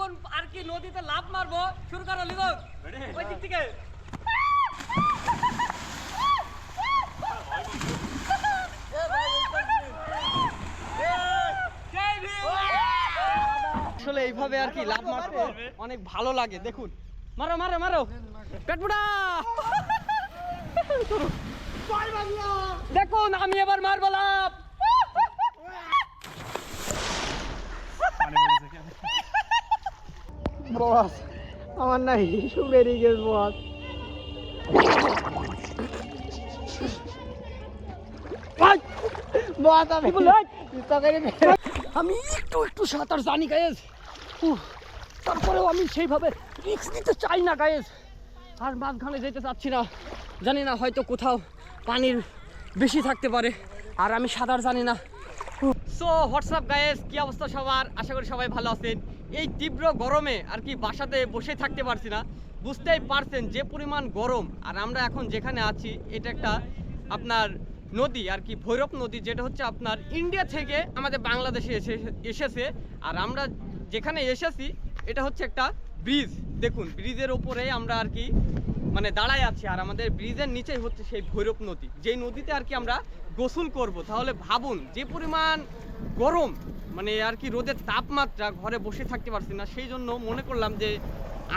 যখন আর কি নদীতে লাভ মারবো? শুরু করো লিগো ওই দিক থেকে। আসলে এইভাবে আর কি লাভ মারতে অনেক ভালো লাগে দেখুন। মারো মারো মারো। পেটপুড়া দেখুন আমি এবার মারবো লাভ বস। আমার না হিসু বেরিয়ে গেছে বস, আমি আমি একটু একটু সাঁতার জানি, গায়েস। তারপরেও আমি সেইভাবে রিক্স নিতে চাই না, গায়েস। আর মাঝখানে যেতে চাচ্ছি না। জানি না হয়তো কোথাও পানির বেশি থাকতে পারে, আর আমি সাঁতার জানি না। সো হোয়াটসঅ্যাপ গায়েস কি অবস্থা সবার? আশা করি সবাই ভালো আছেন। এই তীব্র গরমে আর কি বাসাতে বসে থাকতে পারছি না। বুঝতেই পারছেন যে পরিমাণ গরম। আর আমরা এখন যেখানে আছি, এটা একটা আপনার নদী, আর কি ভৈরব নদী, যেটা হচ্ছে আপনার ইন্ডিয়া থেকে আমাদের বাংলাদেশে এসে, এসেছে। আর আমরা যেখানে এসেছি, এটা হচ্ছে একটা ব্রিজ। দেখুন, ব্রিজের ওপরে আমরা আর কি মানে দাঁড়ায় আছি আর আমাদের ব্রিজের নিচেই হচ্ছে সেই ভৈরব নদী। যেই নদীতে আর কি আমরা গোসল করব। তাহলে ভাবুন যে পরিমাণ গরম মানে আর কি রোদের তাপমাত্রা ঘরে বসে থাকতে পারছি না সেই জন্য মনে করলাম যে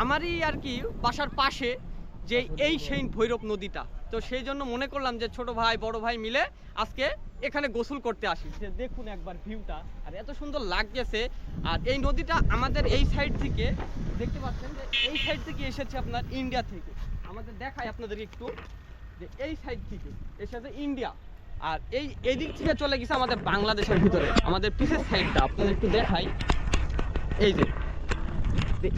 আমারই আর কি বাসার পাশে যে এই সেই ভৈরব নদীটা। তো সেই জন্য মনে করলাম যে ছোট ভাই বড় ভাই মিলে আজকে এখানে গোসল করতে আসি। যে দেখুন একবার ভিউটা আর এত সুন্দর লাগতেছে। আর এই নদীটা আমাদের এই সাইড থেকে দেখতে পাচ্ছেন যে এই সাইড থেকে এসেছে আপনার ইন্ডিয়া থেকে। আমাদের দেখাই আপনাদের একটু যে এই সাইড থেকে এসেছে ইন্ডিয়া। আর এই এই দিক থেকে চলে গেছে আমাদের বাংলাদেশের ভিতরে। আমাদের পিছের সাইডটা আপনাদের একটু দেখাই। এই যে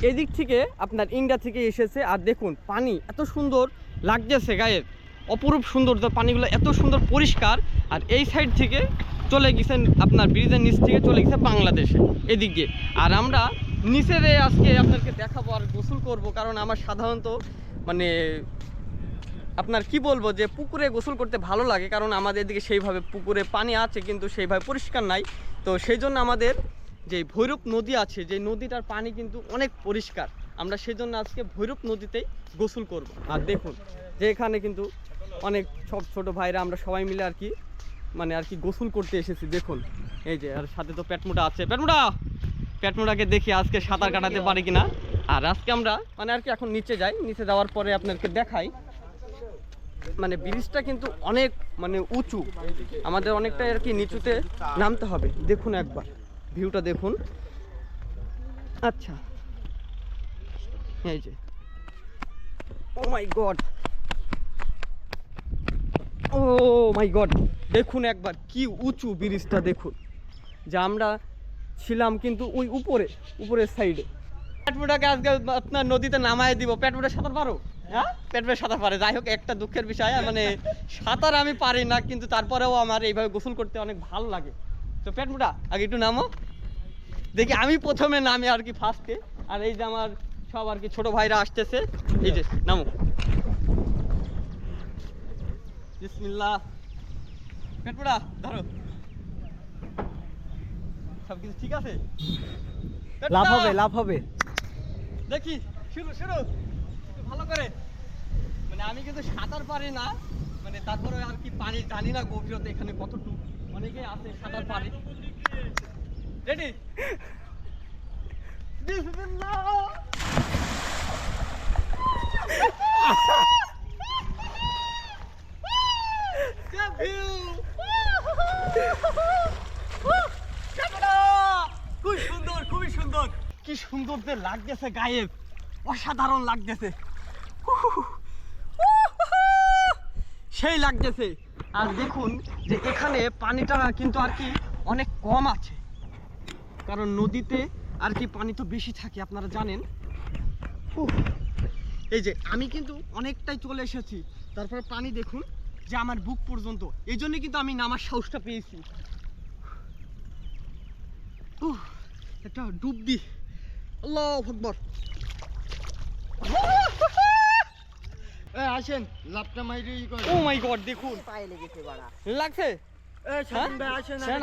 এদিক থেকে আপনার ইন্ডিয়া থেকে এসেছে। আর দেখুন, পানি এত সুন্দর লাগতেছে গায়ের অপরূপ সুন্দর পানিগুলো এত সুন্দর পরিষ্কার। আর এই সাইড থেকে চলে গেছেন আপনার ব্রিজের নিচ থেকে চলে গেছে বাংলাদেশে, এদিক দিয়ে। আর আমরা নিচের আজকে আপনাদেরকে দেখাবো আর গোসল করব, কারণ আমার সাধারণত মানে আপনার কি বলব যে পুকুরে গোসল করতে ভালো লাগে? কারণ আমাদের এদিকে সেইভাবে পুকুরে পানি আছে, কিন্তু সেইভাবে পরিষ্কার নাই। তো সেই জন্য আমাদের যে ভৈরব নদী আছে, যে নদীটার পানি কিন্তু অনেক পরিষ্কার। আমরা সেই জন্য আজকে ভৈরব নদীতেই গোসল করব। আর দেখুন, যে এখানে কিন্তু অনেক সব ছোট ভাইরা আমরা সবাই মিলে আর কি মানে আর কি গোসল করতে এসেছি। দেখুন, এই যে, আর সাথে তো পেটমোটা আছে। পেটমোটা পেটমোটাকে দেখি আজকে সাঁতার কাটাতে পারি কিনা। আর আজকে আমরা মানে আর কি এখন নিচে যাই, নিচে যাওয়ার পরে আপনাদেরকে দেখাই। মানে ব্রিজটা কিন্তু অনেক মানে উঁচু। আমাদের অনেকটা আর কি নিচুতে নামতে হবে। দেখুন একবার, ভিউটা দেখুন। আচ্ছা। এই যে। ও মাই গড ও মাই গড দেখুন একবার, কি উঁচু ব্রিজটা দেখুন। যে আমরা ছিলাম কিন্তু ওই উপরে, উপরের সাইডে পেটমোটাকে আজকে আপনার নদীতে নামায় দিব। পেটমোটা সাঁতার পারো? হ্যাঁ? পেটমোটা সাঁতার পারে। যাই হোক, একটা দুঃখের বিষয় মানে সাঁতার আমি পারি না, কিন্তু তারপরেও আমার এইভাবে গোসল করতে অনেক ভালো লাগে। তো পেটমোটা, আগে একটু নামো। দেখি, আমি প্রথমে নামে আর কি ফার্স্টে আর এই যে আমার সব আর কি ছোট ভাইরা আসতেছে। এই যে, নামো। বিসমিল্লাহ। পেটমোটা, ধরো। সব কিছু ঠিক আছে? লাভ হবে লাভ হবে। দেখি শুরু শুরু ভালো করে। মানে আমি কিন্তু সাঁতার পারি না মানে তারপরে আর কি পানি জানি না গভীরতা এখানে কতটুকু। অনেকে আছে সাঁতার পারি। রেডি বিসমিল্লাহ The view! ক্যামেরা! খুব সুন্দর খুবই সুন্দর যে লাগতেছে গায়ে অসাধারণ লাগতেছে। সেই লাগতেছে। আর দেখুন যে এখানে পানিটা কিন্তু আর কি অনেক কম আছে। কারণ নদীতে আর কি পানি তো বেশি থাকে, আপনারা জানেন। এই যে আমি কিন্তু অনেকটাই চলে এসেছি। তারপরে পানি দেখুন যে আমার বুক পর্যন্ত। এই জন্য কিন্তু আমি নামার সাহসটা পেয়েছি। একটা ডুব দি। আল্লাহ আকবর। আসেন লাভটা মাইরে ও মাই গড দেখুন। পায়ে লেগেছে বাড়া। লাগছে? হ্যাঁ?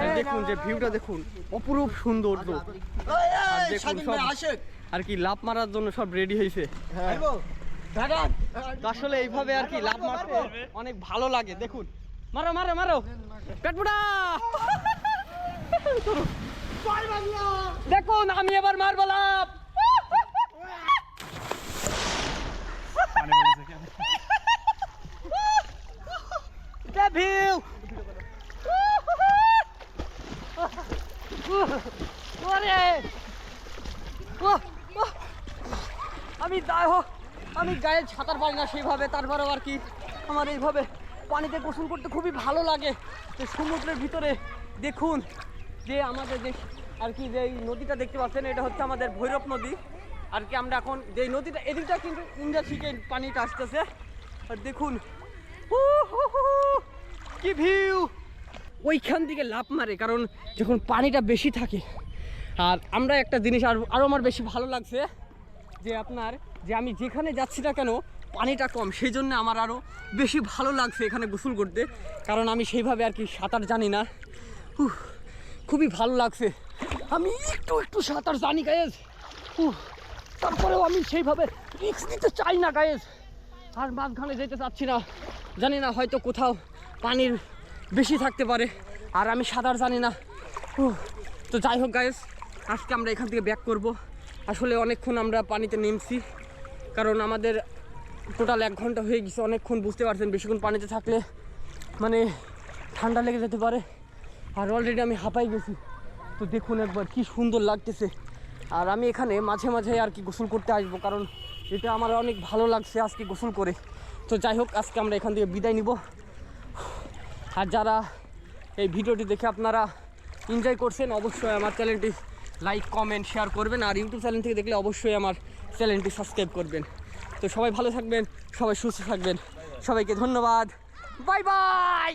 আর দেখুন যে ভিউটা দেখুন। অপরূপ সৌন্দর্য আর কি লাভ মারার জন্য সব রেডি হয়েছে আসলে এইভাবে আর কি লাভ মারতে অনেক ভালো লাগে দেখুন। মারো মারো মারো। পেটপুটা দেখুন, আমি এবার মারবো লাভ। আমি আমি গায়ে সাঁতার পারি না সেইভাবে, তারপরেও আর কি আমার এইভাবে পানিতে গোসল করতে খুবই ভালো লাগে। সমুদ্রের ভিতরে দেখুন যে আমাদের যে আর কি যে নদীটা দেখতে পাচ্ছেন, এটা হচ্ছে আমাদের ভৈরব নদী। আর কি আমরা এখন যে নদীটা, এদিকটা কিন্তু ইন্ডিয়া থেকে পানিটা আসতেছে। আর দেখুন কি ভিউ ওইখান থেকে লাভ মারে, কারণ যখন পানিটা বেশি থাকে, আর আমরা একটা জিনিস আর আরও আমার বেশি ভালো লাগছে, যে আপনার, যে আমি যেখানে যাচ্ছি না কেন, পানিটা কম, সেই জন্য আমার আরও বেশি ভালো লাগছে এখানে গোসল করতে। কারণ আমি সেইভাবে আর কি সাঁতার জানি না। খুবই ভালো লাগছে। আমি একটু একটু সাঁতার জানি উহ, তারপরেও আমি সেইভাবে রিক্স নিতে চাই না গায়েজ আর মাঝখানে যেতে চাচ্ছি না। জানি না হয়তো কোথাও পানির বেশি থাকতে পারে আর আমি সাঁতার জানি না। তো যাই হোক গায়েস আজকে আমরা এখান থেকে ব্যাক করব। আসলে অনেকক্ষণ আমরা পানিতে নেমছি কারণ আমাদের টোটাল এক ঘণ্টা হয়ে গেছে। অনেকক্ষণ বুঝতে পারছেন বেশিক্ষণ পানিতে থাকলে মানে ঠান্ডা লেগে যেতে পারে। আর অলরেডি আমি হাঁপাই গেছি। তো দেখুন একবার কি সুন্দর লাগতেছে। আর আমি এখানে মাঝে মাঝে আর কি গোসল করতে আসব, কারণ এটা আমার অনেক ভালো লাগছে আজকে গোসল করে। তো যাই হোক, আজকে আমরা এখান থেকে বিদায় নিব। আর যারা এই ভিডিওটি দেখে আপনারা এনজয় করছেন, অবশ্যই আমার চ্যানেলটি লাইক কমেন্ট শেয়ার করবেন। আর ইউটিউব চ্যানেল থেকে দেখলে অবশ্যই আমার চ্যানেলটি সাবস্ক্রাইব করবেন। তো সবাই ভালো থাকবেন, সবাই সুস্থ থাকবেন। সবাইকে ধন্যবাদ। Bye bye